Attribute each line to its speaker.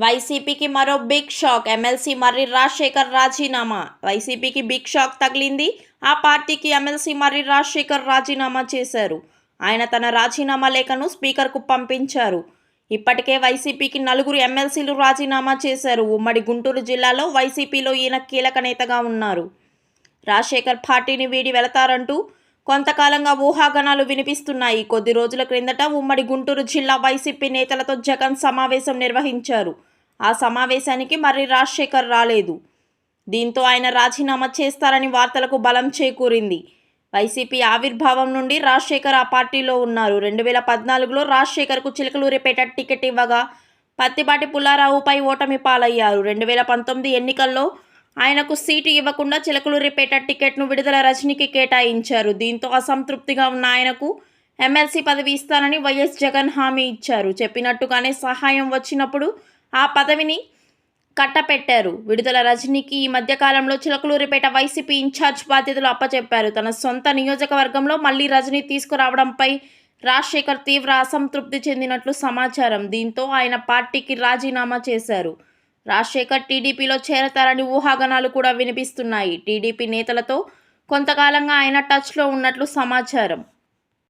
Speaker 1: వైసీపీకి మరో big shock MLC Marri Rajasekhar రాజీనామా. వైసీపీకి బిగ్ షాక్ తగిలింది. ఆ పార్టీకి ఎమ్మెల్సీ మర్రి రాజశేఖర్ రాజీనామా చేశారు. ఆయన తన రాజీనామా లేఖను స్పీకర్కు పంపించారు. ఇప్పటికే వైసీపీకి నలుగురు ఎమ్మెల్సీలు రాజీనామా చేశారు. ఉమ్మడి గుంటూరు జిల్లాలో వైసీపీలో ఈయన కీలక నేతగా ఉన్నారు. రాజశేఖర్ పార్టీని వీడి వెళతారంటూ కొంతకాలంగా ఊహాగానాలు వినిపిస్తున్నాయి. కొద్ది రోజుల క్రిందట ఉమ్మడి గుంటూరు జిల్లా వైసీపీ నేతలతో జగన్ సమావేశం నిర్వహించారు. ఆ సమావేశానికి మర్రి రాజశేఖర్ రాలేదు. దీంతో ఆయన రాజీనామా చేస్తారని వార్తలకు బలం చేకూరింది. వైసీపీ ఆవిర్భావం నుండి రాజశేఖర్ ఆ పార్టీలో ఉన్నారు. రెండు వేల పద్నాలుగులో రాజశేఖర్కు చిలకలూరిపేట టికెట్ ఇవ్వగా పత్తిపాటి పుల్లారావుపై ఓటమి పాలయ్యారు. రెండు వేల పంతొమ్మిది ఎన్నికల్లో ఆయనకు సీటు ఇవ్వకుండా చిలకలూరిపేట టికెట్ను విడుదల రజనీకి కేటాయించారు. దీంతో అసంతృప్తిగా ఉన్న ఆయనకు ఎమ్మెల్సీ పదవి ఇస్తానని వైఎస్ జగన్ హామీ ఇచ్చారు. చెప్పినట్టుగానే సహాయం వచ్చినప్పుడు ఆ పదవిని కట్టపెట్టారు. విడుదల రజనీకి ఈ మధ్యకాలంలో చిలకలూరిపేట వైసీపీ ఇన్ఛార్జ్ బాధ్యతలు అప్పచెప్పారు. తన సొంత నియోజకవర్గంలో మళ్ళీ రజనీ తీసుకురావడంపై రాజశేఖర్ తీవ్ర అసంతృప్తి చెందినట్లు సమాచారం. దీంతో ఆయన పార్టీకి రాజీనామా చేశారు. రాజశేఖర్ టీడీపీలో చేరతారని ఊహాగానాలు కూడా వినిపిస్తున్నాయి. టీడీపీ నేతలతో కొంతకాలంగా ఆయన టచ్లో ఉన్నట్లు సమాచారం.